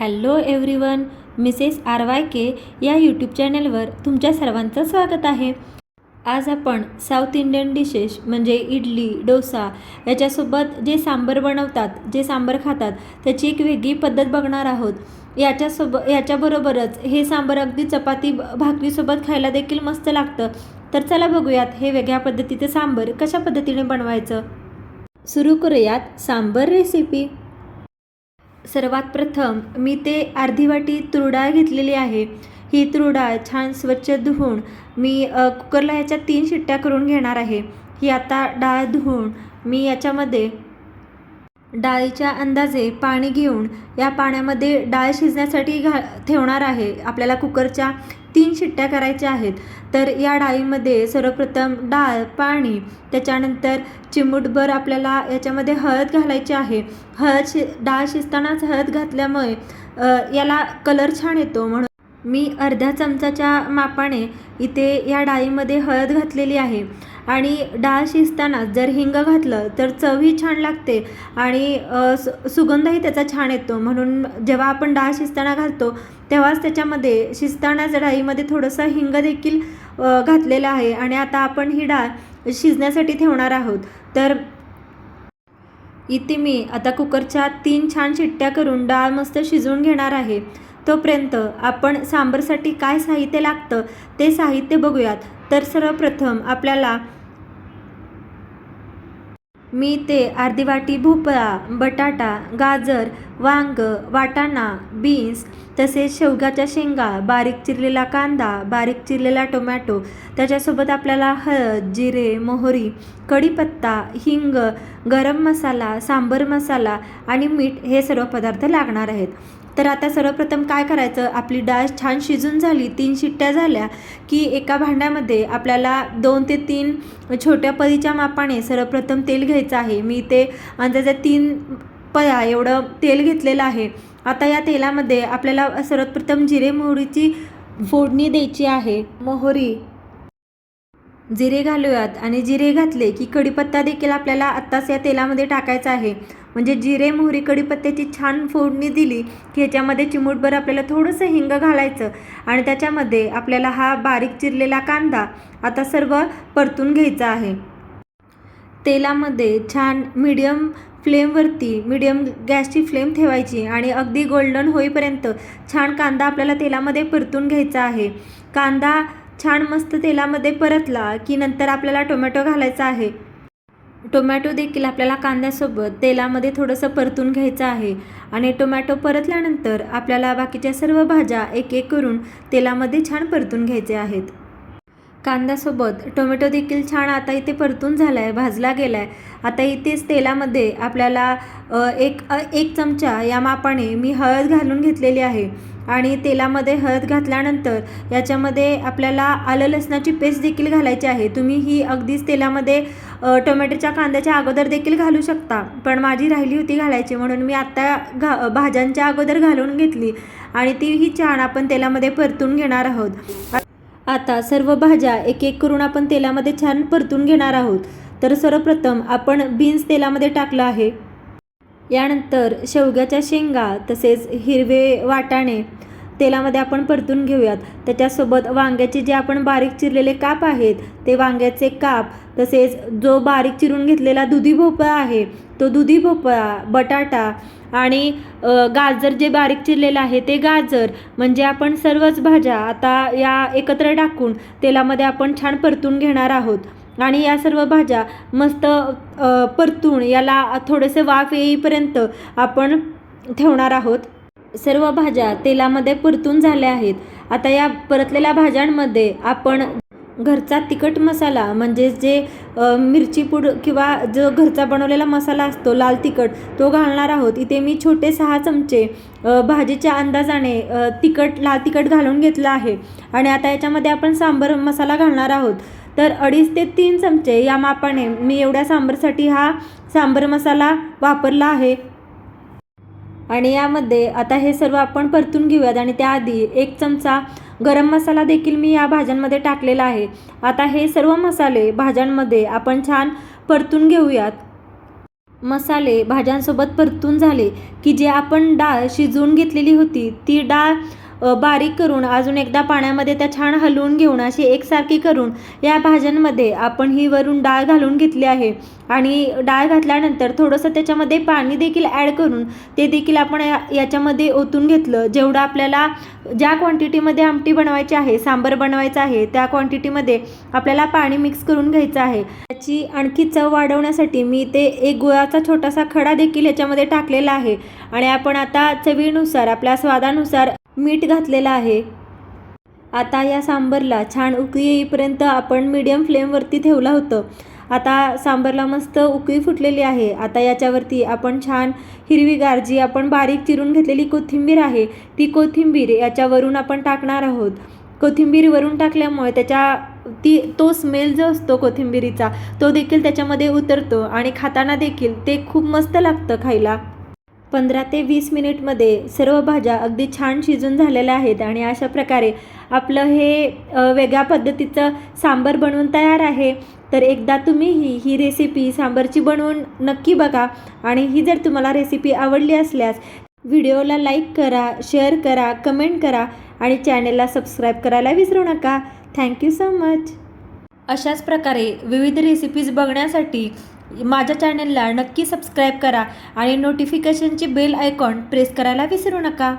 Hello everyone Mrs R Y K या YouTube चॅनलवर तुमच्या सर्वांचं स्वागत आहे. आज आपण साऊथ इंडियन डिशेस म्हणजे इडली डोसा याच्यासोबत जे सांबर बनवतात जे सांबर खातात त्याची एक वेगळी पद्धत बघणार आहोत. याच्यासोबत याच्याबरोबरच हे सांबर अगदी चपाती भाकरीसोबत खायला देखील मस्त लागतं. तर चला बघूयात हे वेगळ्या पद्धतीचं सांबर कशा पद्धतीने बनवायचं. सुरू करूयात सांबर रेसिपी सर्वात प्रथम मी ते अर्धी वाटी तूर डाळ घेतलेली आहे. ही तूर डाळ छान स्वच्छ धुवून मी कुकरला ह्याच्या तीन शिट्ट्या करून घेणार आहे. ही आता डाळ धुवून मी याच्यामध्ये डाळीच्या अंदाजे पाणी घेऊन या पाण्यामध्ये डाळ शिजण्यासाठी घा ठेवणार आहे. आपल्याला कुकरच्या तीन शिट्ट्या करायच्या आहेत. तर या डाळीमध्ये सर्वप्रथम डाळ पाणी त्याच्यानंतर चिमूटभर आपल्याला याच्यामध्ये हळद घालायची आहे. हळद शि डाळ शिजतानाच हळद घातल्यामुळे याला कलर छान येतो. म्हणून मी अर्ध्या चमचाच्या मापाने इथे या डाळीमध्ये हळद घातलेली आहे. आणि डाळ शिजताना जर हिंग घातलं तर चवही छान लागते आणि सु सुगंधही त्याचा छान येतो. म्हणून जेव्हा आपण डाळ शिजताना घालतो तेव्हाच त्याच्यामध्ये शिजतानाच डाळीमध्ये थोडंसं हिंग देखील घातलेलं आहे आणि आता आपण ही डाळ शिजण्यासाठी ठेवणार आहोत. तर इथे मी आता कुकरच्या तीन छान शिट्ट्या करून डाळ मस्त शिजवून घेणार आहे. तोपर्यंत आपण सांबरसाठी काय साहित्य लागतं ते साहित्य बघूयात. तर सर्वप्रथम आपल्याला मी ते अर्धी वाटी भोपळा बटाटा गाजर वांग वाटाणा बीन्स तसेच शेवगाच्या शेंगा बारीक चिरलेला कांदा बारीक चिरलेला टोमॅटो त्याच्यासोबत आपल्याला हळद जिरे मोहरी कढीपत्ता हिंग गरम मसाला सांबर मसाला आणि मीठ हे सर्व पदार्थ लागणार आहेत. तर आता सर्वप्रथम काय करायचं? आपली डाळ छान शिजून झाली तीन शिट्ट्या झाल्या की एका भांड्यामध्ये आपल्याला दोन ते तीन छोट्या परीच्या मापाने सर्वप्रथम तेल घ्यायचं आहे. मी ते अंदाजे तीन पया एवढं तेल घेतलेलं आहे. आता या तेलामध्ये आपल्याला सर्वप्रथम जिरे मोहरीची फोडणी द्यायची आहे. मोहरी जिरे घालूयात आणि जिरे घातले की कढीपत्ता देखील आपल्याला आत्ताच या तेलामध्ये टाकायचा आहे. म्हणजे जिरे मोहरी कढीपत्त्याची छान फोडणी दिली की ह्याच्यामध्ये चिमूटभर आपल्याला थोडंसं हिंग घालायचं आणि त्याच्यामध्ये आपल्याला हा बारीक चिरलेला कांदा आता सर्व परतून घ्यायचा आहे. तेलामध्ये छान मीडियम फ्लेमवरती मीडियम गॅसची फ्लेम ठेवायची आणि अगदी गोल्डन होईपर्यंत छान कांदा आपल्याला तेलामध्ये परतून घ्यायचा आहे. कांदा छान मस्त तेलामध्ये परतला की नंतर आपल्याला टोमॅटो घालायचा आहे. टोमॅटो देखील आपल्याला कांद्यासोबत तेलामध्ये थोडंसं परतून घ्यायचं आहे आणि टोमॅटो परतल्यानंतर आपल्याला बाकीच्या सर्व भाज्या एक एक करून तेलामध्ये छान परतून घ्यायचे आहेत. कांद्यासोबत टोमॅटो देखील छान आता इथे परतून झाला आहे भाजला गेला आहे आता इथेच तेलामध्ये आपल्याला एक एक चमचा या मापाने मी हळद घालून घेतलेली आहे. आणि तेलामध्ये हळद घातल्यानंतर याच्यामध्ये आपल्याला आलं लसणाची पेस्ट देखील घालायची आहे. तुम्ही ही अगदीच तेलामध्ये टोमॅटोच्या कांद्याच्या अगोदर देखील घालू शकता. पण माझी राहिली होती घालायची म्हणून मी आत्ता घा भाज्यांच्या अगोदर घालून घेतली. आणि ती ही छान आपण तेलामध्ये परतून घेणार आहोत. आता सर्व भाज्या एक एक करून आपण तेलामध्ये छान परतून घेणार आहोत. तर सर्वप्रथम आपण बीन्स तेलामध्ये टाकलं आहे. यानंतर शेवग्याच्या शेंगा तसेच हिरवे वाटाणे तेलामध्ये आपण परतून घेऊयात. त्याच्यासोबत वांग्याचे जे आपण बारीक चिरलेले काप आहेत ते वांग्याचे काप तसेच जो बारीक चिरून घेतलेला दुधी भोपळा आहे तो दुधी भोपळा बटाटा आणि गाजर जे बारीक चिरलेलं आहे ते गाजर म्हणजे आपण सर्वच भाज्या आता या एकत्र टाकून तेलामध्ये आपण छान परतून घेणार आहोत. आणि या सर्व भाज्या मस्त परतून याला थोडेसे वाफ येईपर्यंत आपण ठेवणार आहोत. सर्व भाज्या तेलामध्ये परतून झाल्या आहेत. आता या परतलेल्या भाज्यांमध्ये आपण घरचा तिखट मसाला म्हणजेच जे मिरची पूड किंवा जो घरचा बनवलेला मसाला असतो लाल तिखट तो घालणार आहोत. इथे मी छोटे सहा चमचे भाजीच्या अंदाजाने तिखट लाल तिखट घालून घेतलं आहे. आणि आता याच्यामध्ये आपण सांबर मसाला घालणार आहोत. तर अडीच ते तीन चमचे या मापाने मी एवढ्या सांबरसाठी हा सांबर मसाला वापरला आहे. आणि यामध्ये आता हे सर्व आपण परतून घेऊयात. आणि त्याआधी एक चमचा गरम मसाला देखील मी या भाज्यांमध्ये टाकलेला आहे. आता हे सर्व मसाले भाज्यांमध्ये आपण छान परतून घेऊयात. मसाले भाज्यांसोबत परतून झाले की जे आपण डाळ शिजवून घेतलेली होती ती डाळ बारीक करून अजून एकदा पाण्यामध्ये त्या छान हलवून घेऊन अशी एकसारखी करून या भाज्यांमध्ये आपण ही वरून डाळ घालून घेतली आहे. आणि डाळ घातल्यानंतर थोडंसं त्याच्यामध्ये पाणी देखील ॲड करून ते देखील आपण या याच्यामध्ये ओतून घेतलं. जेवढं आपल्याला ज्या क्वांटिटीमध्ये आमटी बनवायची आहे सांबर बनवायचं आहे त्या क्वांटिटीमध्ये आपल्याला पाणी मिक्स करून घ्यायचं आहे. त्याची आणखी चव वाढवण्यासाठी मी ते एक गुळाचा छोटासा खडा देखील याच्यामध्ये टाकलेला आहे. आणि आपण आता चवीनुसार आपल्या स्वादानुसार मीठ घातलेलं आहे. आता या सांबरला छान उकळी येईपर्यंत आपण मीडियम फ्लेमवरती ठेवलं होतं. आता सांबरला मस्त उकळी फुटलेली आहे. आता याच्यावरती आपण छान हिरवीगार जी आपण बारीक चिरून घेतलेली कोथिंबीर आहे. ती कोथिंबीर याच्यावरून आपण टाकणार आहोत. कोथिंबीरवरून टाकल्यामुळे त्याच्या ती तो स्मेल जो असतो कोथिंबीरीचा तो देखील त्याच्यामध्ये उतरतो आणि खाताना देखील ते खूप मस्त लागतं खायला. पंधरा ते वीस मिनिटमध्ये सर्व भाज्या अगदी छान शिजून झालेल्या आहेत आणि अशा प्रकारे आपलं हे वेगळ्या पद्धतीचं सांबर बनवून तयार आहे. तर एकदा तुम्ही ही ही रेसिपी सांबरची बनवून नक्की बघा आणि ही जर तुम्हाला रेसिपी आवडली असल्यास व्हिडिओला लाईक करा शेअर करा कमेंट करा आणि चॅनेलला सबस्क्राईब करायला विसरू नका. थँक्यू सो मच अशाच प्रकारे विविध रेसिपीज बघण्यासाठी माझ्या चॅनेलला नक्की सबस्क्राईब करा आणि नोटिफिकेशनची बेल आयकॉन प्रेस करायला विसरू नका.